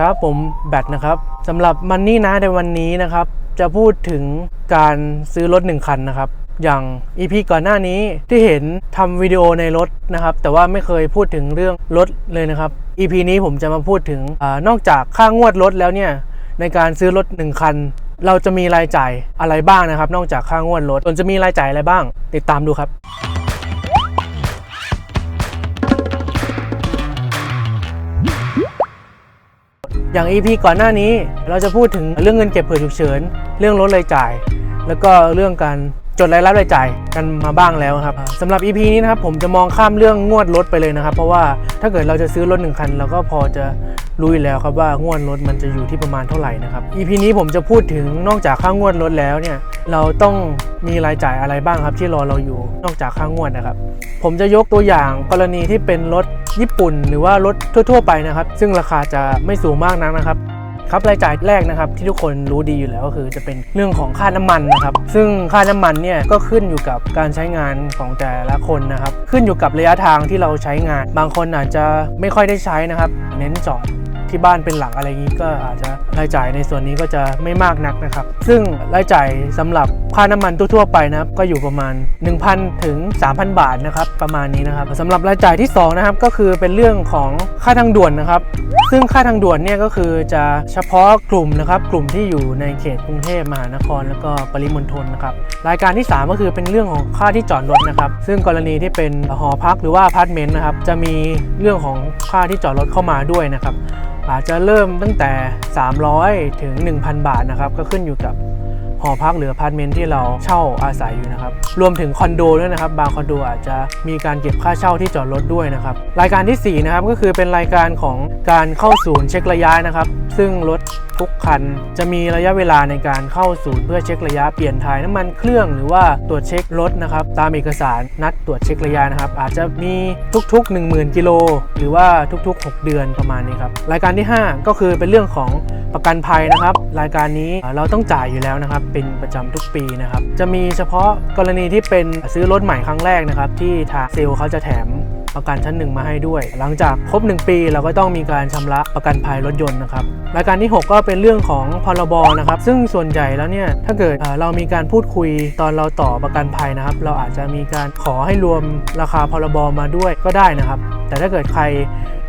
ครับผมแบทนะครับสำหรับมันนี่นะในวันนี้นะครับ จะพูดถึงการซื้อรถ 1 คันนะครับ อย่าง EP ก่อนหน้านี้ที่เห็นทำวิดีโอในรถนะครับ แต่ว่าไม่เคยพูดถึงเรื่องรถเลยนะครับ EP นี้ผมจะมาพูดถึงอนอกจากค่างวดรถแล้วเนี่ยในการซื้อรถ 1 คัน เราจะมีรายจ่ายอะไรบ้างนะครับ นอกจากค่างวดรถส่วนจะมีรายจ่ายอะไรบ้าง ติดตามดูครับ อย่าง EP ก่อนหน้านี้เราจะพูดถึงเรื่องเงินเก็บเผื่อฉุกเฉิน เรื่องลดรายจ่าย แล้วก็เรื่องการ จดรายรับรายจ่ายกันมาบ้างแล้วครับสำหรับ EP นี้นะครับผมจะมองข้ามเรื่องงวดรถไปเลยนะครับ เพราะว่าถ้าเกิดเราจะซื้อรถหนึ่งคันเราก็พอจะรู้อยู่แล้วครับว่างวดรถมันจะอยู่ที่ประมาณเท่าไหร่นะครับ EP นี้ผมจะพูดถึงนอกจากค่างวดรถแล้วเนี่ยเราต้องมีรายจ่ายอะไรบ้างครับที่รอเราอยู่นอกจากค่างวดนะครับ ผมจะยกตัวอย่างกรณีที่เป็นรถญี่ปุ่น หรือว่ารถทั่ว ๆ ไปนะครับ ซึ่งราคาจะไม่สูงมากนักนะครับ ครับรายจ่ายแรกนะครับที่ทุกคนรู้ดีอยู่แล้วก็คือจะเป็นเรื่องของค่าน้ำมันนะครับ ซึ่งค่าน้ำมันเนี่ยก็ขึ้นอยู่กับการใช้งานของแต่ละคนนะครับ ขึ้นอยู่กับระยะทางที่เราใช้งาน บางคนอาจจะไม่ค่อยได้ใช้นะครับ เน้นจอดที่บ้านเป็นหลักอะไรอย่างนี้ก็อาจจะรายจ่ายในส่วนนี้ก็จะไม่มากนักนะครับ ซึ่งรายจ่ายสำหรับ ค่าน้ำมันทั่วๆไปนะครับก็อยู่ประมาณ 1,000 ถึง 3,000 บาทนะครับประมาณนี้นะครับสำหรับรายจ่ายที่สองนะครับก็คือเป็นเรื่องของค่าทางด่วนนะครับ ซึ่งค่าทางด่วนเนี่ยก็คือจะเฉพาะกลุ่มนะครับกลุ่มที่อยู่ในเขตกรุงเทพมหานคร แล้วก็ปริมณฑลนะครับรายการที่ 3 ก็คือเป็นเรื่องของค่าที่จอดรถนะครับ ซึ่งกรณีที่เป็นหอพักหรือว่าอพาร์ตเมนต์นะครับจะมีเรื่องของค่าที่จอดรถเข้ามาด้วยนะครับอาจจะเริ่มตั้งแต่ 300 ถึง 1,000 บาทนะครับ ก็ขึ้นอยู่กับ หอพักหรืออพาร์ตเมนต์ที่เราเช่าอาศัยอยู่นะครับ รวมถึงคอนโดด้วยนะครับ บางคอนโดอาจจะมีการเก็บค่าเช่าที่จอดรถด้วยนะครับ รายการทีสี่ 4 นะครับก็คือเป็นรายการของการเข้าศูนย์เช็คระยะนะครับ ซึ่งรถทุกคันจะมีระยะเวลาในการเข้าศูนย์เพื่อเช็คระยะเปลี่ยนถ่ายน้ำมันเครื่องหรือว่าตรวจเช็ครถนะครับ ตามเอกสารนัดตรวจเช็คระยะนะครับ อาจจะมีทุกๆ 10,000 กิโลหรือว่าทุกๆ 6 เดือนประมาณนี้ครับรายการที่ 5 ก็คือเป็นเรื่องของ ประกันภัยนะครับ รายการนี้เราต้องจ่ายอยู่แล้วนะครับ เป็นประจำทุกปีนะครับ จะมีเฉพาะกรณีที่เป็นซื้อรถใหม่ครั้งแรกนะครับ ที่ทางเซลล์เขาจะแถม ประกันชั้นหนึ่งมาให้ด้วย หลังจากครบ 1 ปีเราก็ต้องมีการชำระประกันภัยรถยนต์นะครับรายการที่ 6 ก็เป็นเรื่องของพรบนะครับ ซึ่งส่วนใหญ่แล้วเนี่ยถ้าเกิดเออเรามีการพูดคุยตอนเราต่อประกันภัยนะครับ เราอาจจะมีการขอให้รวมราคาพรบมาด้วยก็ได้นะครับ แต่ถ้าเกิดใคร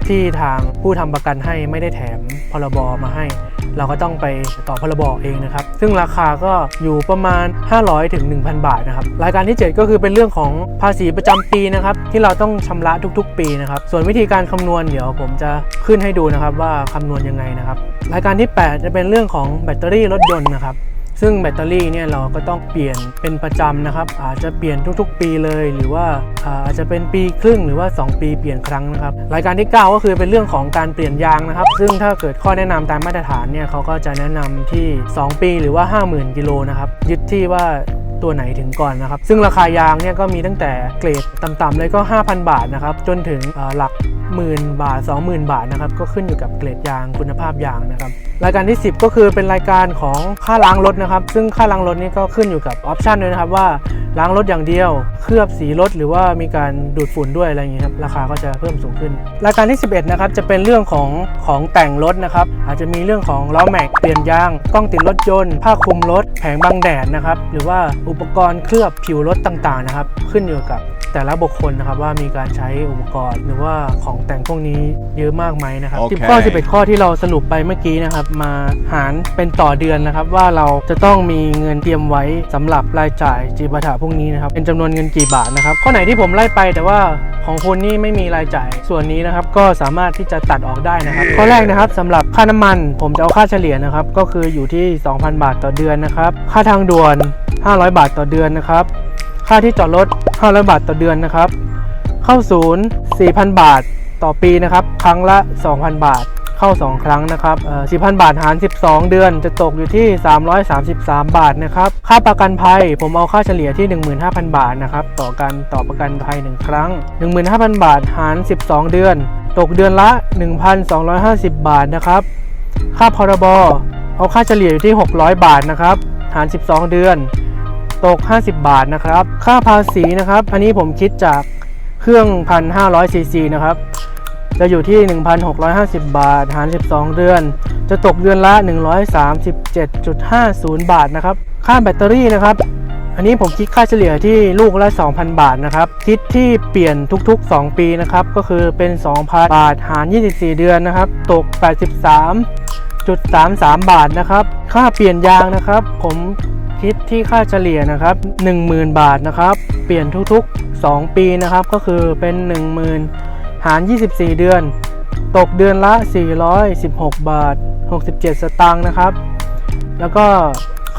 ที่ทางผู้ทำประกันให้ไม่ได้แถมพรบมาให้ เราก็ต้องไปต่อพรบเองนะครับ ซึ่งราคาก็อยู่ประมาณ 500ถึง1,000 บาทนะครับรายการที่ 7 ก็คือเป็นเรื่องของภาษีประจำปีนะครับ ที่เราต้องชำระทุกๆ ปีนะครับ ส่วนวิธีการคำนวณเดี๋ยวผมจะขึ้นให้ดูนะครับว่าคำนวณยังไงนะครับ รายการที่ 8 จะเป็นเรื่องของแบตเตอรี่รถยนต์นะครับซึ่งแบตเตอรี่เนี่ยเราก็ต้องเปลี่ยนเป็นประจำนะครับ อาจจะเปลี่ยนทุกๆ ปีเลย หรือว่าอาจจะเป็นปีครึ่งหรือว่า 2 ปีเปลี่ยนครั้งนะครับรายการที่ 9 ก็คือเป็นเรื่องของการเปลี่ยนยางนะครับ ซึ่งถ้าเกิดข้อแนะนำตามมาตรฐานเนี่ยเขาก็จะแนะนำที่ 2 ปีหรือว่า 50,000 กิโลนะครับยึดที่ว่า ตัวไหนถึงก่อนนะครับ ซึ่งราคายางเนี่ยก็มีตั้งแต่เกรดต่ำๆเลยก็ 5,000 บาทนะครับ จนถึงหลักหมื่นบาท 20,000 บาทนะครับ ก็ขึ้นอยู่กับเกรดยางคุณภาพยางนะครับ รายการที่ 10 ก็คือเป็นรายการของค่าล้างรถนะครับ ซึ่งค่าล้างรถนี่ก็ขึ้นอยู่กับออปชันด้วยนะครับว่า ล้างรถอย่างเดียว เคลือบสีรถหรือว่ามีการดูดฝุ่นด้วยอะไรอย่างนี้ครับราคาก็จะเพิ่มสูงขึ้น รายการที่ 11 นะครับจะเป็นเรื่องของของแต่งรถนะครับอาจจะมีเรื่องของล้อแม็กเปลี่ยนยาง กล้องติดรถยนต์ ผ้าคลุมรถ แผงบังแดดนะครับหรือว่าอุปกรณ์เคลือบผิวรถต่างๆนะครับขึ้นอยู่กับ แต่ละบุคคลนะครับว่ามีการใช้อุปกรณ์หรือว่าของแต่งพวกนี้เยอะมากไหมนะครับโอเค10ข้อ11 ข้อที่เราสรุปไปเมื่อกี้นะครับ มาหารเป็นต่อเดือนนะครับ ว่าเราจะต้องมีเงินเตรียมไว้สำหรับรายจ่ายจีปาถะพวกนี้นะครับเป็นจำนวนเงินกี่บาทนะครับ ข้อไหนที่ผมไล่ไปแต่ว่าของคุณนี่ไม่มีรายจ่ายส่วนนี้นะครับ ก็สามารถที่จะตัดออกได้นะครับ ข้อแรกนะครับสำหรับค่าน้ำมัน ผมจะเอาค่าเฉลี่ยนะครับ ก็คืออยู่ที่ 2,000 บาทต่อเดือนนะครับ ค่าทางด่วน 500 บาทต่อเดือนนะครับ ค่าที่จอดรถ 500 บาทต่อเดือนนะครับ เข้าศูนย์ 4,000 บาทต่อปีนะครับ ครั้งละ 2,000 บาท เข้า 2 ครั้งนะครับเอ่อ4,000บาทหาร 12 เดือน จะตกอยู่ที่ 333 บาทนะครับ ค่าประกันภัย ผมเอาค่าเฉลี่ยที่ 15,000 บาทนะครับ ต่อการต่อประกันภัย 1 ครั้ง 15,000 บาทหาร 12 เดือน ตกเดือนละ 1,250 บาทนะครับ ค่าพรบ เอาค่าเฉลี่ยอยู่ที่ 600 บาทนะครับ หาร 12 เดือน ตก 50 บาทนะครับ ค่าภาษีนะครับ อันนี้ผมคิดจากเครื่อง 1,500ซีซีนะครับจจะอยู่ที่ 1,650 บาท หาร 12 เดือน จะตกเดือนละ 137.50 บาทนะครับ ค่าแบตเตอรี่นะครับ อันนี้ผมคิดค่าเฉลี่ยที่ลูกละ 2,000 บาทนะครับ คิดที่เปลี่ยนทุกๆ 2 ปีนะครับ ก็คือเป็น 2,000 บาท หาร 24 เดือนนะครับ ตก 83.33 บาทนะครับ ค่าเปลี่ยนยางนะครับ ผม คิดที่ค่าเฉลี่ยนะครับ 10,000 บาทนะครับ เปลี่ยนทุกๆ 2 ปีนะครับ ก็คือเป็น 10,000 หาร 24 เดือน ตกเดือนละ 416 บาท 67 สตางค์นะครับ แล้วก็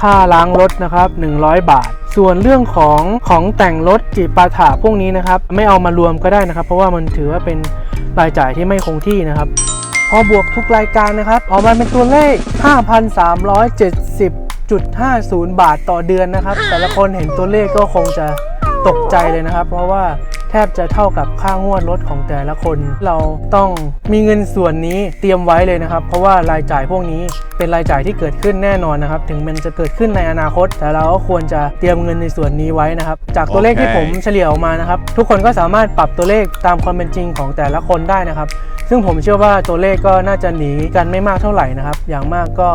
ค่าล้างรถนะครับ 100 บาท ส่วนเรื่องของของแต่งรถจิปาถะพวกนี้นะครับ ไม่เอามารวมก็ได้นะครับ เพราะว่ามันถือว่าเป็นรายจ่ายที่ไม่คงที่นะครับ พอบวกทุกรายการนะครับ ออกมาเป็นตัวเลข 5,370.50 บาทต่อเดือนนะครับ แต่ละคนเห็นตัวเลขก็คงจะตกใจเลยนะครับ เพราะว่า แทบจะเท่ากับค่างวดรถของแต่ละคน เราต้องมีเงินส่วนนี้เตรียมไว้เลยนะครับ เพราะว่ารายจ่ายพวกนี้เป็นรายจ่ายที่เกิดขึ้นแน่นอนนะครับ ถึงมันจะเกิดขึ้นในอนาคต แต่เราก็ควรจะเตรียมเงินในส่วนนี้ไว้นะครับ จากตัวเลขที่ผมเฉลี่ยออกมานะครับ ทุกคนก็สามารถปรับตัวเลขตามความเป็นจริงของแต่ละคนได้นะครับ ซึ่งผมเชื่อว่าตัวเลขก็น่าจะหนีกันไม่มากเท่าไหร่นะครับ อย่างมากก็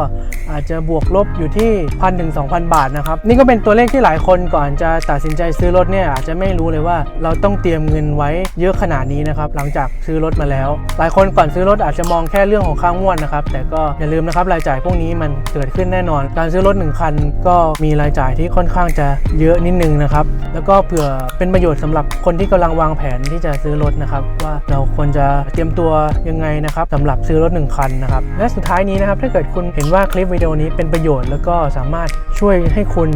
อาจจะบวกลบอยู่ที่พันถึงสองบาทนะครับ นี่ก็เป็นตัวเลขที่หลายคนก่อนจะตัดสินใจซื้อรถเนี่ยอาจจะไม่รู้เลยว่าเราต้องเตรียมเงินไว้เยอะขนาดนี้นะครับหลังจากซื้อรถมาแล้ว หลายคนก่อนซื้อรถอาจจะมองแค่เรื่องของค่างวดนะครับแต่ก็อย่าลืมนะครับรายจ่ายพวกนี้มันเกิดขึ้นแน่นอน การซื้อรถหนึ่งคันก็มีรายจ่ายที่ค่อนข้างจะเยอะนิดนึงนะครับแล้วก็เผื่อเป็นประโยชน์สำหรับคนที่กำลังวางแผนที่จะซื้อรถนะครับว่าเราควรจะเตรียมตัวยังไงนะครับสำหรับซื้อรถ1คันนะครับและสุดท้ายนี้นะครับถ้าเกิดคุณเห็นว่าคลิปวิดีโอนี้เป็นประโยชน์ แล้วก็สามารถช่วยให้คุณ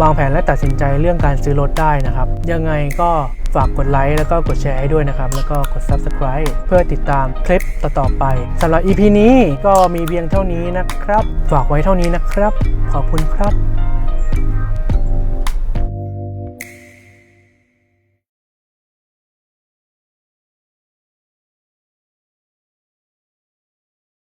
วางแผนและตัดสินใจเรื่องการซื้อรถได้นะครับ ยังไงก็ ฝากกดไลค์แล้วก็กดแชร์ให้ด้วยนะครับ แล้วก็กด Subscribe เพื่อติดตามคลิปต่อๆไปสำหรับ EP นี้ก็มีเพียงเท่านี้นะครับ ฝากไว้เท่านี้นะครับ ขอบคุณครับ